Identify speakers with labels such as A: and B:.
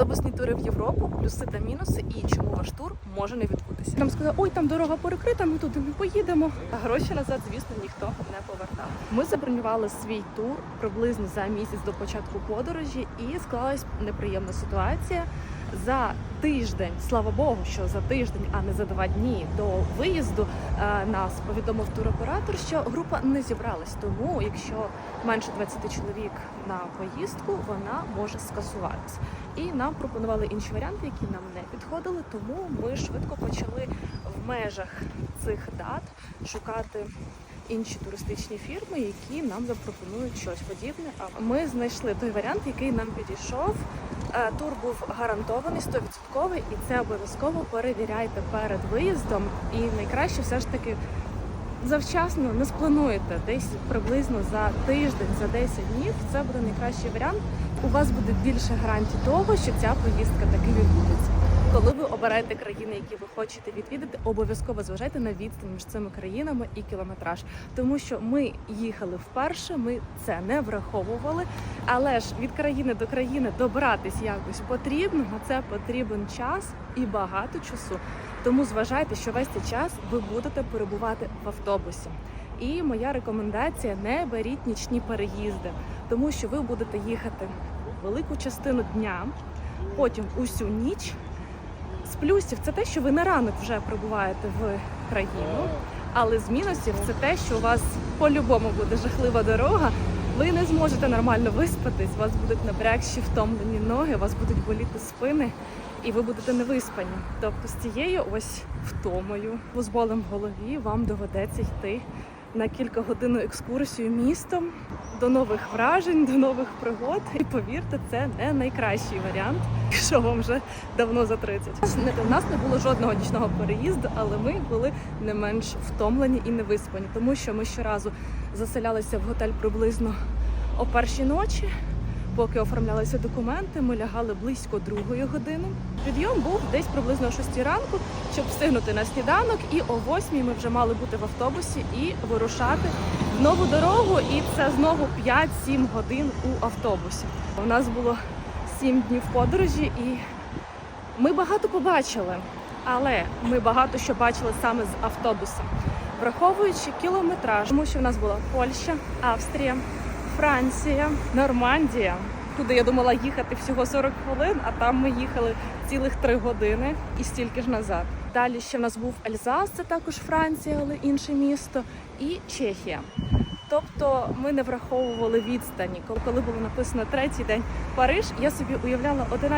A: Автобусні тури в Європу, плюси та мінуси, і чому ваш тур може не відбутися. Нам сказали, ой, там дорога перекрита, ми туди не поїдемо. А гроші назад, звісно, ніхто не повертав. Ми забронювали свій тур приблизно за місяць до початку подорожі, і склалась неприємна ситуація. За тиждень, слава Богу, що за тиждень, а не за два дні до виїзду е, нас повідомив туроператор, що група не зібралась. Тому, якщо менше 20 чоловік на поїздку, вона може скасуватись. І нам пропонували інші варіанти, які нам не підходили. Тому ми швидко почали в межах цих дат шукати інші туристичні фірми, які нам запропонують щось подібне. А ми знайшли той варіант, який нам підійшов. Е, Тур був гарантований 100% і це обов'язково перевіряйте перед виїздом. І найкраще все ж таки завчасно не сплануєте десь приблизно за тиждень, за 10 днів. Це буде найкращий варіант. У вас буде більше гарантій того, що ця поїздка таки відбудеться. Коли ви обираєте країни, які ви хочете відвідати, обов'язково зважайте на відстань між цими країнами і кілометраж, тому що ми їхали вперше, ми це не враховували. Але ж від країни до країни добратись якось потрібно. На це потрібен час і багато часу. Тому зважайте, що весь цей час ви будете перебувати в автобусі. І моя рекомендація: не беріть нічні переїзди, тому що ви будете їхати велику частину дня, потім усю ніч. З плюсів це те, що ви на ранок вже прибуваєте в країну, але з мінусів це те, що у вас по-любому буде жахлива дорога. Ви не зможете нормально виспатись, у вас будуть напрягші втомлені ноги, у вас будуть боліти спини, і ви будете невиспані. Тобто з цією ось втомою, з болем в голові вам доведеться йти на кілька годин екскурсію містом до нових вражень, до нових пригод. І повірте, це не найкращий варіант, якщо вам вже давно за 30. У нас не- не було жодного нічного переїзду, але ми були не менш втомлені і невиспані, тому що ми щоразу заселялися в готель приблизно о першій ночі. Поки оформлялися документи, ми лягали близько другої години. Підйом був десь приблизно о 6 ранку, щоб встигнути на сніданок. І о 8 ми вже мали бути в автобусі і вирушати в нову дорогу. І це знову 5-7 годин у автобусі. У нас було 7 днів подорожі, і ми багато побачили, але ми багато що бачили саме з автобуса, враховуючи кілометраж, тому що в нас була Польща, Австрія, Франція, Нормандія, куди я думала їхати всього 40 хвилин, а там ми їхали цілих 3 години і стільки ж назад. Далі ще в нас був Альзас, це також Франція, але інше місто, і Чехія. Тобто ми не враховували відстані. Коли було написано третій день Париж, я собі уявляла 11